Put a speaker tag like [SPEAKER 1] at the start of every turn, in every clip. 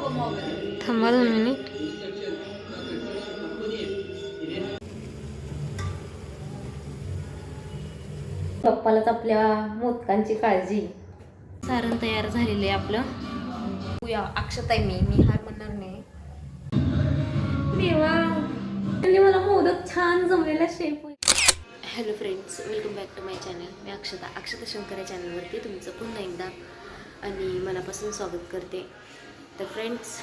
[SPEAKER 1] थांबा दोन मिनिट. पप्पालाच आपल्या मोदकांची काळजी. सारण तयार झालेलं आहे आपलं. उया मी मी हार म्हणणार नाही. देवा म्हणजे मला मोदक छान जमलेला shape hello friends welcome back to my channel मी अक्षता अक्षता शंकर या चॅनलवरती तुमचं पुन्हा एकदा आणि मनापासून स्वागत करते. तर फ्रेंड्स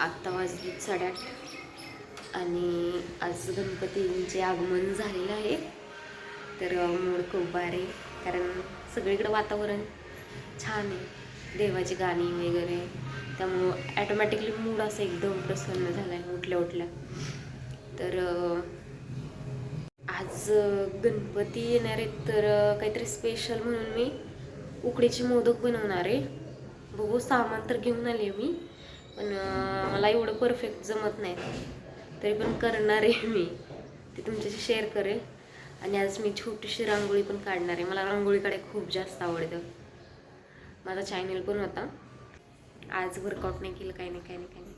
[SPEAKER 1] आत्ता वाजले साडेआठ आणि आज गणपतींचे आगमन झालेलं आहे. तर मूड खूप भारी आहे कारण सगळीकडं वातावरण छान आहे. देवाची गाणी वगैरे त्यामुळं ॲटोमॅटिकली मूड असं एकदम प्रसन्न झाला आहे उठल्या उठल्या. तर आज गणपती येणार आहेत तर काहीतरी स्पेशल म्हणून मी उकडीचे मोदक बनवणार आहे. बघू सामान तर घेऊन आले मी पण मला एवढं परफेक्ट जमत नाही. तरी पण करणार आहे मी. ते तुमच्याशी शेअर करेल. आणि आज मी छोटीशी रांगोळी पण काढणार आहे. मला रांगोळी काढायला खूप जास्त आवडतं. माझा चॅनल पण होता. आज वर्कआउट नाही केलं काही नाही काही नाही काही नाही.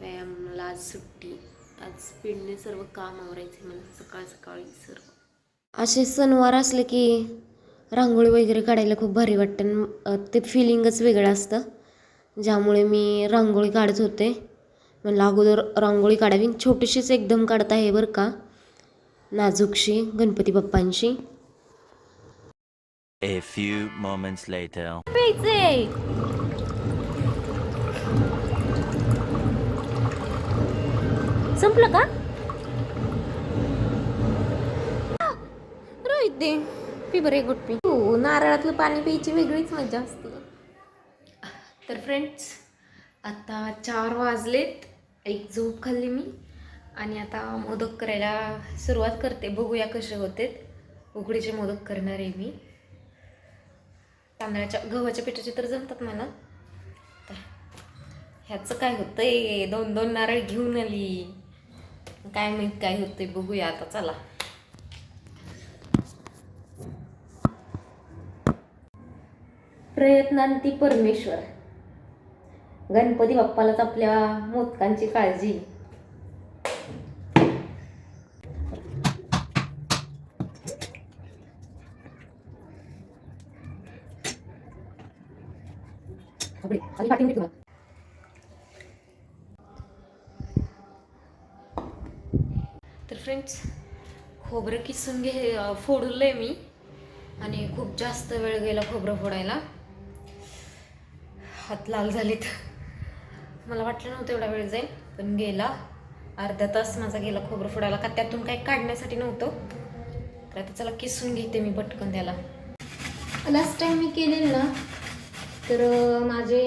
[SPEAKER 1] व्यायामाला आज सुट्टी. आज स्पीडने सर्व काम आवरायचं मला. सकाळ सकाळी सर्व. असे सणवार असले की रांगोळी वगैरे काढायला खूप भारी वाटतं. ते फिलिंगच वेगळं असतं. ज्यामुळे मी रांगोळी काढत होते. म्हणलं अगोदर रांगोळी काढावी. छोटीशीच एकदम काढत आहे बरं का. नाजूकशी Ganpati बाप्पांची
[SPEAKER 2] A few moments later.
[SPEAKER 1] संपलं का? रोहित दे. पी बरं गुट पी हो नारळातलं पाणी प्यायची वेगळीच मजा असते. तर फ्रेंड्स आता चार वाजलेत. एक झोप खाल्ली मी. आणि आता मोदक करायला सुरुवात करते. बघूया कसे होतेत उकडीचे मोदक करणार आहे मी. तांदळाच्या गव्हाच्या पिठाचे तर जमतात मला. तर ह्याचं काय होतंय? दोन दोन नारळ घेऊन आली. काय माहीत काय होतंय? बघूया आता चला. प्रयत्नांती परमेश्वर. गणपती बाप्पालाच आपल्या मोदकांची काळजी. तर फ्रेंड्स खोबरं किसून घे फोडलंय मी. आणि खूप जास्त वेळ गेला खोबरं फोडायला. हात लाल झालेत. मला वाटलं नव्हतं एवढा वेळ जाईल पण गेला. अर्धा तास माझा गेला खोबरं फोडायला का त्यातून काही काढण्यासाठी नव्हतं. तर आता चला किसून घेते मी पटकन त्याला. लास्ट टाइम मी केलेलं ना तर माझे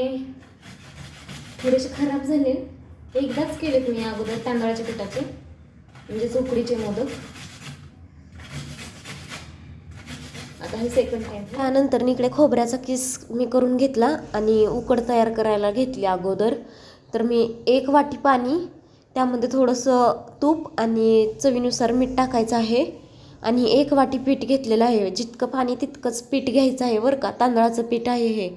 [SPEAKER 1] थोडेसे खराब झाले. एकदाच केलेत मी अगोदर तांदळाच्या पिठाचे म्हणजे चोकडीचे मोदक. काही सेकंड टाइम त्यानंतर इकडे खोबऱ्याचा किस मी करून घेतला आणि उकड तयार करायला घेतली अगोदर. तर मी एक वाटी पाणी त्यामध्ये थोडंसं तूप आणि चवीनुसार मीठ टाकायचं आहे. आणि एक वाटी पीठ घेतलेलं आहे. जितकं पाणी तितकंच पीठ घ्यायचं आहे बरं का. तांदळाचं पीठ आहे हे.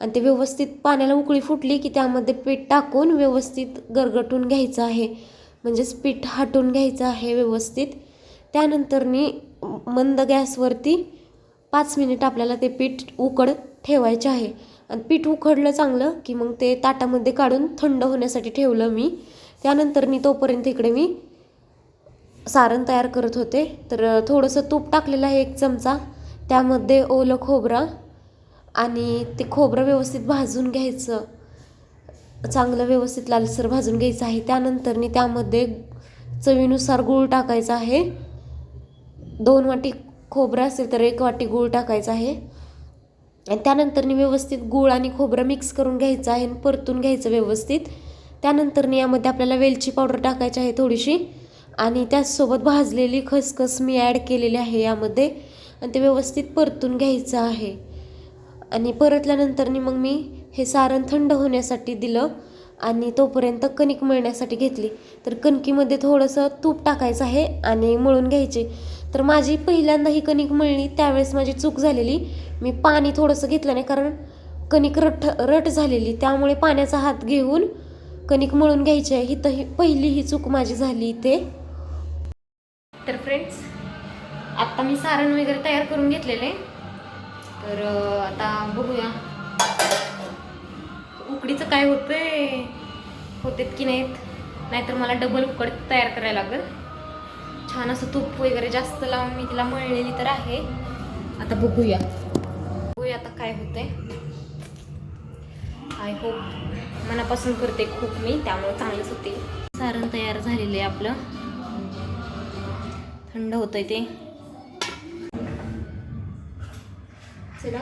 [SPEAKER 1] आणि ते व्यवस्थित पाण्याला उकळी फुटली की त्यामध्ये पीठ टाकून व्यवस्थित गरगटून घ्यायचं आहे. म्हणजेच पीठ हाटून घ्यायचं आहे व्यवस्थित. त्यानंतरनी मंद गॅसवरती पाच मिनिट आपल्याला ते पीठ उकड ठेवायचे आहे. आणि पीठ उकडलं चांगलं की मग ते ताटामध्ये काढून थंड होण्यासाठी ठेवलं मी. त्यानंतरनी तोपर्यंत इकडे मी सारण तयार करत होते. तर थोडंसं तूप टाकलेलं आहे एक चमचा. त्यामध्ये ओलं खोबरं आणि ते खोबरं व्यवस्थित भाजून घ्यायचं. चांगलं व्यवस्थित लालसर भाजून घ्यायचं आहे. त्यानंतरनी त्यामध्ये चवीनुसार गूळ टाकायचा आहे. दोन वाटी खोबरं असेल तर एक वाटी गूळ टाकायचा आहे. त्यानंतरनी व्यवस्थित गूळ आणि खोबरं मिक्स करून घ्यायचं आहे आणि परतून घ्यायचं व्यवस्थित. त्यानंतरनी यामध्ये आपल्याला वेलची पावडर टाकायची आहे थोडीशी. आणि त्याचसोबत भाजलेली खसखस मी ॲड केलेली आहे यामध्ये. आणि ते व्यवस्थित परतून घ्यायचं आहे. आणि परतल्यानंतरनी मग मी हे सारण थंड होण्यासाठी दिलं. आणि तोपर्यंत कणिक मळण्यासाठी घेतली. तर कणकीमध्ये थोडंसं तूप टाकायचं आहे आणि मळून घ्यायचे. तर माझी पहिल्यांदा ही कणिक मळली त्यावेळेस माझी चूक झालेली. मी पाणी थोडंसं घेतलं नाही कारण
[SPEAKER 3] कणिक रट रट झालेली. त्यामुळे पाण्याचा हात घेऊन कणिक मळून घ्यायची आहे. ही तर ही पहिली ही चूक माझी झाली इथे. तर फ्रेंड्स आत्ता मी सारण वगैरे तयार करून घेतलेले. तर आता बघूया. उकडीचं काय होतंय? होतेत की नाहीत? नाहीतर मला डबल उकड तयार करायला लागेल. छान असं तूप वगैरे जास्त लावून मी तिला मळलेली तर आहे. आता बघूया. बघूया आता काय होतंय. आय होप मनापासून करते खूप मी त्यामुळे चांगलंच होते. सारण तयार झालेलं आहे आपलं. थंड होतंय ते. चला.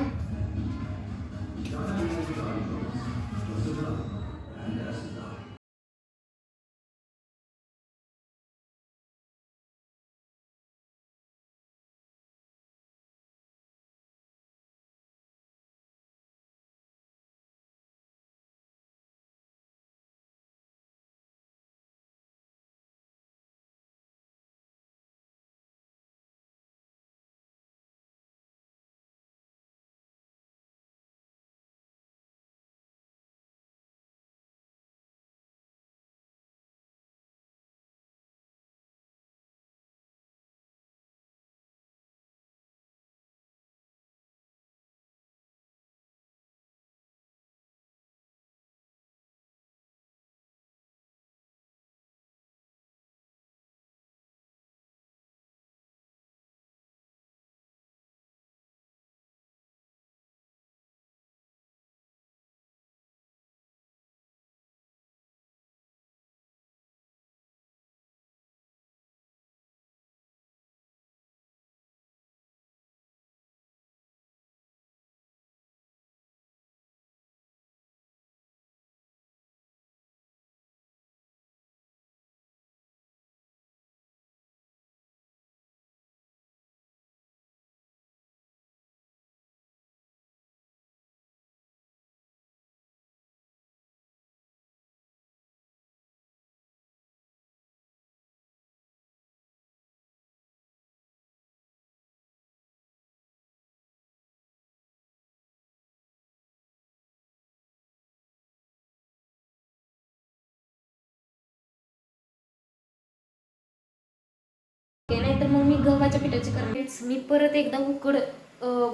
[SPEAKER 3] ते मग मी गव्हाच्या पिठाची करणार. मी परत एकदा उकड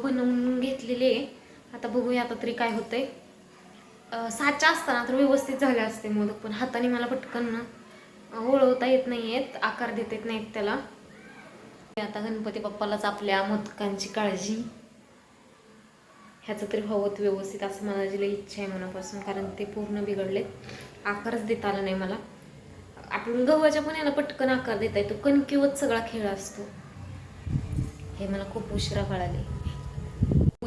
[SPEAKER 3] बनवून घेतलेले आहे. आता बघूया आता तरी काय होतंय. साचा असताना तर व्यवस्थित झाले असते मोदक पण हाताने मला पटकन ना येत नाही आहेत आकार देता येत नाहीत त्याला. आता गणपती बाप्पालाच आपल्या मोदकांची काळजी. ह्याचं तरी हवं व्यवस्थित असं मला जिला इच्छा आहे मनापासून कारण ते पूर्ण बिघडलेत. आकारच देता आला नाही मला. आपण गव्हाच्या पण याला पटकन आकार देता येतो. कणकीवत सगळा खेळ असतो. हे मला खूप उशिरा कळाले.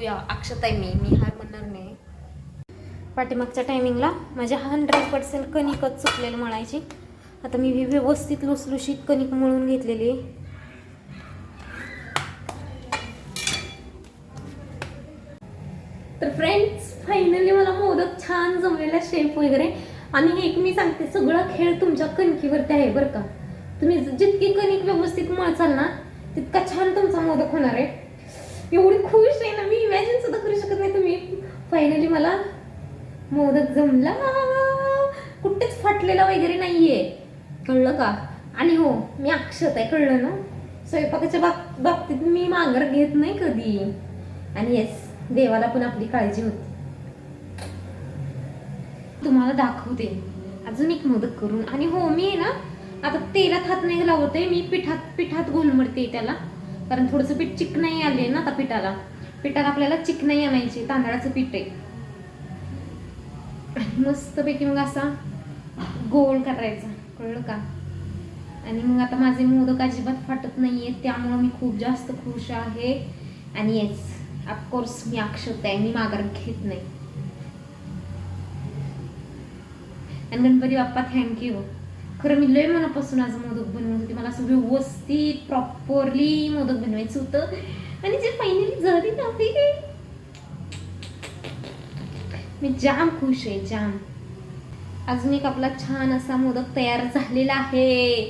[SPEAKER 3] या अक्षताय मी मी हार म्हणणार नाही. पाठीमागच्या टायमिंगला माझ्या हंड्रेड पर्सेंट कणिकच चुकलेलं मळायची आता मी व्यवस्थित लुसलुशीत कणिक मळून घेतलेली. तर फ्रेंड्स फायनली मला मोदक छान जमलेला शेप वगैरे. आणि एक मी सांगते सगळा खेळ तुमच्या कणकीवरती आहे बरं का. तुम्ही जितकी कणिक व्यवस्थित मळचाल ना तितका छान तुमचा मोदक होणार आहे. एवढी खुश आहे ना मी इमॅजिन सुद्धा करू शकत नाही तुम्ही. फायनली मला मोदक जमला. कुठेच फाटलेला वगैरे नाहीये. कळलं का? आणि हो मी अक्षत आहे कळलं ना? स्वयंपाकाच्या बाब बाबतीत मी माघार घेत नाही कधी. आणि येस देवाला पण आपली काळजी होती. तुम्हाला दाखवते. अजून एक मदत करून. आणि हो मी आहे ना आता तेलात हात नाही लावते मी पिठात पिठात गोलमडते त्याला. कारण थोडंसं पीठ चिकनाई आले ना आता पिठाला. पिठाला आपल्याला चिकनाई आणायची तांदळाचं पीठ आहे. मस्तपैकी मग असा गोल करायचा. कळलं का? आणि मग आता माझे मोदक अजिबात फाटत नाही आहेत त्यामुळं मी खूप जास्त खुश आहे. आणि येस ऑफकोर्स मी अक्षत आहे मी माघार घेत नाही. आणि गणपती बाप्पा थँक्यू खरं मी लय मनापासून आज मोदक बनवत होते. मला असं व्यवस्थित प्रॉपरली मोदक बनवायचं होतं. आणि जे फायनली झाली ना ते मी जाम खुश आहे जाम. अजून एक आपला छान असा मोदक तयार झालेला आहे.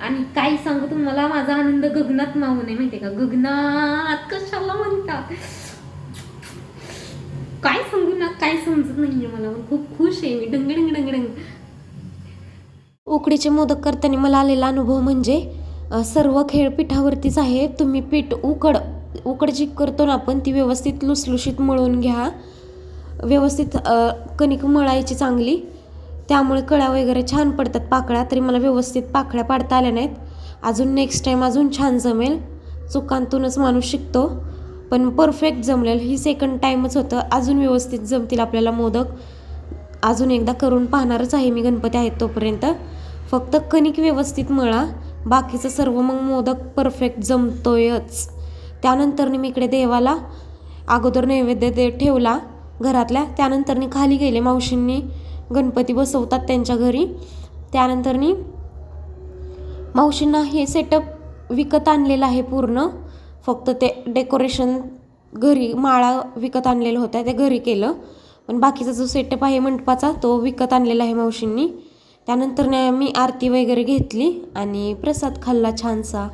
[SPEAKER 3] आणि काय सांगू तुम्हाला माझा आनंद गगनात मावू नये माहितीये का? गगनात कशाला म्हणतात? काय सांगू
[SPEAKER 1] काय समजत नाहीये मला. खूप खुश आहे मी. डंग डंग डंग डंग. उकडीचे मोदक करताना मला आलेला अनुभव म्हणजे सर्व खेळ पिठावरतीच आहे तुम्ही पीठ उकड उकड जी करतो ना आपण ती व्यवस्थित लुसलुशीत मळून घ्या. व्यवस्थित कणिक मळायची चांगली. त्यामुळे कळ्या वगैरे छान पडतात पाकळ्या तरी मला व्यवस्थित पाकळ्या पाडता आल्या नाहीत. अजून नेक्स्ट टाईम अजून छान जमेल. चुकांतूनच माणूस शिकतो. पण परफेक्ट जमलेल ही सेकंड टाईमच होतं. अजून व्यवस्थित जमतील आपल्याला मोदक. अजून एकदा करून पाहणारच आहे मी गणपती आहेत तोपर्यंत. फक्त कणिक व्यवस्थित मळा. बाकीचं सर्व मग मोदक परफेक्ट जमतोयच. त्यानंतर मी इकडे देवाला अगोदर नैवेद्य दे ठेवला घरातल्या. त्यानंतर खाली गेले. मावशींनी गणपती बसवतात त्यांच्या घरी. त्यानंतरनी मावशींना हे सेटअप विकत आणलेलं आहे पूर्ण. फक्त ते डेकोरेशन घरी माळा विकत आणलेलं होत्या ते घरी केलं. पण बाकीचा जो सेटअप आहे मंडपाचा तो विकत आणलेला आहे मावशींनी. त्यानंतर मी आरती वगैरे घेतली आणि प्रसाद खाल्ला छानसा.